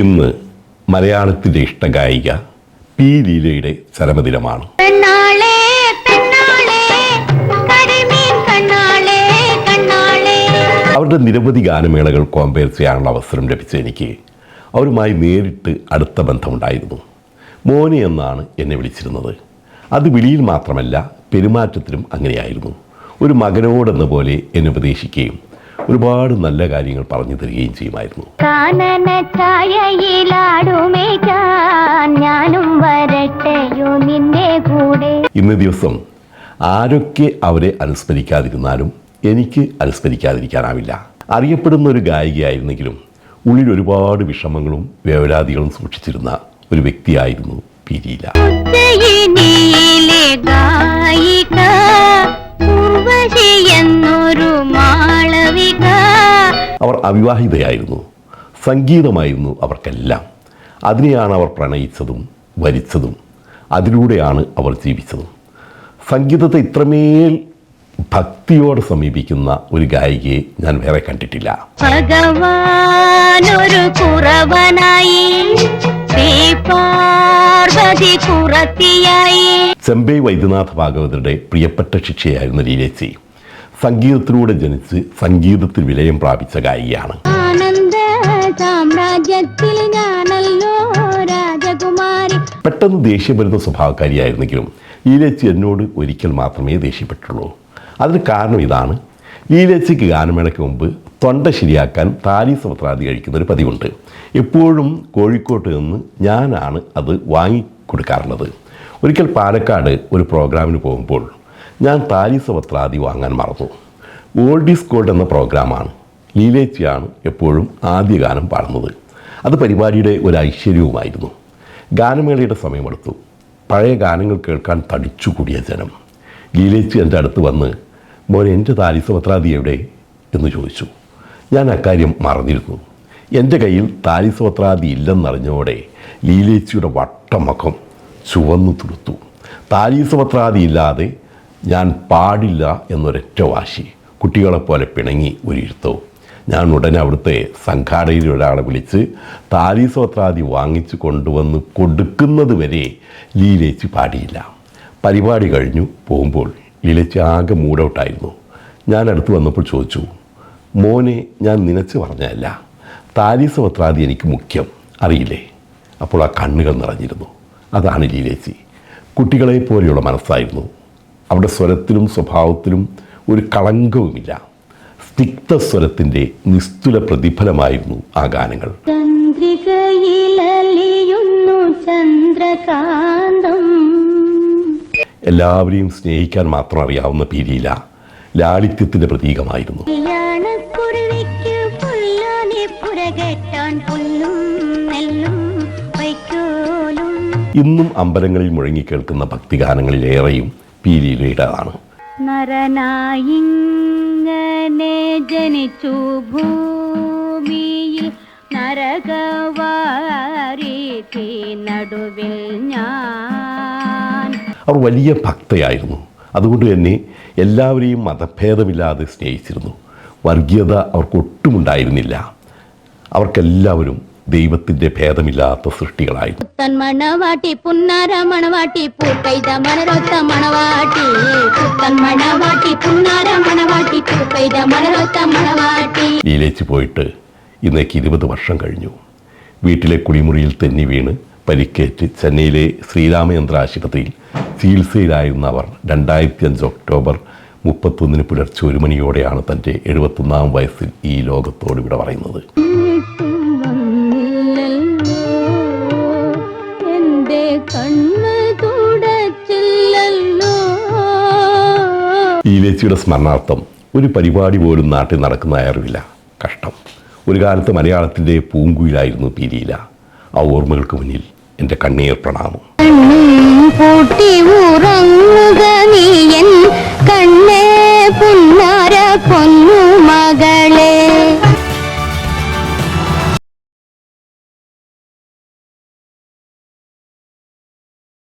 ഇന്ന് മലയാളത്തിന്റെ ഇഷ്ടഗായിക പി ലീലയുടെ ചരമദിനമാണ്. അവരുടെ നിരവധി ഗാനമേളകൾ കോമ്പയർ ചെയ്യാനുള്ള അവസരം ലഭിച്ച എനിക്ക് അവരുമായി നേരിട്ട് അടുത്ത ബന്ധമുണ്ടായിരുന്നു. മോനെ എന്നാണ് എന്നെ വിളിച്ചിരുന്നത്. അത് വിളിയിൽ മാത്രമല്ല പെരുമാറ്റത്തിലും അങ്ങനെയായിരുന്നു. ഒരു മകനോടെന്ന പോലെ എന്നെ ഉപദേശിക്കുകയും ഒരുപാട് നല്ല കാര്യങ്ങൾ പറഞ്ഞു തരികയും ചെയ്യുമായിരുന്നു. ഇന്ന് ദിവസം ആരൊക്കെ അവരെ അനുസ്മരിക്കാതിരുന്നാലും എനിക്ക് അനുസ്മരിക്കാതിരിക്കാനാവില്ല. അറിയപ്പെടുന്ന ഒരു ഗായികയായിരുന്നെങ്കിലും ഉള്ളിൽ ഒരുപാട് വിഷമങ്ങളും വേവലാതികളും സൂക്ഷിച്ചിരുന്ന ഒരു വ്യക്തിയായിരുന്നു പി. ലീല അവർ അവിവാഹിതയായിരുന്നു. സംഗീതമായിരുന്നു അവർക്കെല്ലാം. അതിനെയാണ് അവർ പ്രണയിച്ചതും വരിച്ചതും. അതിലൂടെയാണ് അവർ ജീവിച്ചതും. സംഗീതത്തെ ഇത്രമേൽ ഭക്തിയോട് സമീപിക്കുന്ന ഒരു ഗായികയെ ഞാൻ വേറെ കണ്ടിട്ടില്ല. ഭഗവാനൊരു കുറവനായി ചെമ്പൈ വൈദ്യനാഥ ഭാഗവതരുടെ പ്രിയപ്പെട്ട ശിക്ഷയായിരുന്ന ലീലേച്ചി. സംഗീതത്തിലൂടെ ജനിച്ച് സംഗീതത്തിൽ വിലയം പ്രാപിച്ച ഗായികയാണ്. പെട്ടെന്ന് ദേഷ്യം വരുന്ന സ്വഭാവക്കാരിയായിരുന്നെങ്കിലും ലീലേച്ചി എന്നോട് ഒരിക്കൽ മാത്രമേ ദേഷ്യപ്പെട്ടുള്ളൂ. അതിന് കാരണം ഇതാണ്. ലീലേച്ചിക്ക് ഗാനമേളയ്ക്ക് മുമ്പ് തൊണ്ട ശരിയാക്കാൻ താലി സമത്രാദി കഴിക്കുന്ന ഒരു പതിവുണ്ട്. എപ്പോഴും കോഴിക്കോട്ട് നിന്ന് ഞാനാണ് അത് വാങ്ങിക്കൊടുക്കാറുള്ളത്. ഒരിക്കൽ പാലക്കാട് ഒരു പ്രോഗ്രാമിന് പോകുമ്പോൾ ഞാൻ താലി പത്രാതി വാങ്ങാൻ മറന്നു. ഓൾഡ് ഈസ് ഗോൾഡ് എന്ന പ്രോഗ്രാമാണ്. ലീലേച്ചിയാണ് എപ്പോഴും ആദ്യ ഗാനം പാടുന്നത്. അത് പരിപാടിയുടെ ഒരു ഐശ്വര്യവുമായിരുന്നു. ഗാനമേളയുടെ സമയമെടുത്തു. പഴയ ഗാനങ്ങൾ കേൾക്കാൻ തടിച്ചുകൂടിയ ജനം. ലീലേച്ചി എന്റെ അടുത്ത് വന്ന് മോൻ എന്റെ താലിസപത്രാദി എവിടെ? എന്ന് ചോദിച്ചു. ഞാൻ അക്കാര്യം മറന്നിരുന്നു. എന്റെ കയ്യിൽ താലിസപത്രാദി ഇല്ലെന്നറിഞ്ഞോടെ ലീലേച്ചിയുടെ വട്ടമുഖം ചുവന്നു തുടുത്തു. ഇല്ലാതെ ഞാൻ പാടില്ല എന്നൊരൊറ്റ വാശി കുട്ടികളെപ്പോലെ പിണങ്ങി ഒരിരുത്തോ ഞാൻ ഉടനെ അവിടുത്തെ സംഘാടകരിൽ ഒരാളെ വിളിച്ച് താലീസോത്രാദി വാങ്ങിച്ചു കൊണ്ടുവന്ന് കൊടുക്കുന്നത് വരെ ലീലേച്ചി പാടിയില്ല. പരിപാടി കഴിഞ്ഞു പോകുമ്പോൾ ലീലേച്ചി ആകെ മൂഡൌട്ടായിരുന്നു. ഞാൻ അടുത്ത് വന്നപ്പോൾ ചോദിച്ചു മോനെ ഞാൻ നനച്ച് പറഞ്ഞതല്ല. താലീസോത്രാദി എനിക്ക് മുഖ്യം. അറിയില്ലേ? അപ്പോൾ ആ കണ്ണുകൾ നിറഞ്ഞിരുന്നു. അതാണ് ലീലേച്ചി. കുട്ടികളെ പോലെയുള്ള മനസ്സായിരുന്നു. അവിടെ സ്വരത്തിലും സ്വഭാവത്തിലും ഒരു കളങ്കവുമില്ല. സ്നിഗ്ധസ്വരത്തിന്റെ നിസ്തുല പ്രതിഫലമായിരുന്നു ആ ഗാനങ്ങൾ. എല്ലാവരെയും സ്നേഹിക്കാൻ മാത്രം അറിയാവുന്ന പീരിയില ലാളിത്യത്തിന്റെ പ്രതീകമായിരുന്നു. ഇന്നും അമ്പലങ്ങളിൽ മുഴങ്ങിക്കേൾക്കുന്ന ഭക്തിഗാനങ്ങളിലേറെയും പീലിയിലയുടേതാണ് നരനായിങ്ങനെ ജനിച്ചു ഭൂമിയിൽ നരകവാരീതി നടുവിൽ ഞാൻ. അവർ വലിയ ഭക്തയായിരുന്നു. അതുകൊണ്ട് തന്നെ എല്ലാവരെയും മതഭേദമില്ലാതെ സ്നേഹിച്ചിരുന്നു. വർഗീയത അവർക്കൊട്ടുമുണ്ടായിരുന്നില്ല അവർക്കെല്ലാവരും ദൈവത്തിന്റെ ഭേദമില്ലാത്ത സൃഷ്ടികളായി പുത്തൻ മണവാട്ടി പുന്നാര മണവാട്ടി പൂക്കൈത മണരൊത്ത മണവാട്ടി. പുത്തൻ മണവാട്ടി പുന്നാര മണവാട്ടി പൂക്കൈത മണരൊത്ത മണവാട്ടി. ലീലേച്ച് പോയിട്ട് ഇന്നേക്ക് ഇരുപത് വർഷം കഴിഞ്ഞു. വീട്ടിലെ കുളിമുറിയിൽ തെന്നി വീണ് പരിക്കേറ്റ് ചെന്നൈയിലെ ശ്രീരാമചന്ദ്ര ആശുപത്രിയിൽ ചികിത്സയിലായിരുന്ന അവർ രണ്ടായിരത്തി അഞ്ച് ഒക്ടോബർ മുപ്പത്തൊന്നിന് പുലർച്ചെ ഒരു മണിയോടെയാണ് തന്റെ എഴുപത്തൊന്നാം വയസ്സിൽ ഈ ലോകത്തോട് ഇവിടെ പറയുന്നത്. ഈ ലേച്ചിയുടെ സ്മരണാർത്ഥം ഒരു പരിപാടി പോലും നാട്ടിൽ നടക്കുന്ന അറിവില്ല കഷ്ടം. ഒരു കാലത്ത് മലയാളത്തിന്റെ പൂങ്കുയിലായിരുന്നു പീരിയില ആ ഓർമ്മകൾക്ക് മുന്നിൽ എന്റെ കണ്ണീർ പ്രണാമം. കണ്ണേ പുന്നാര പൊന്നു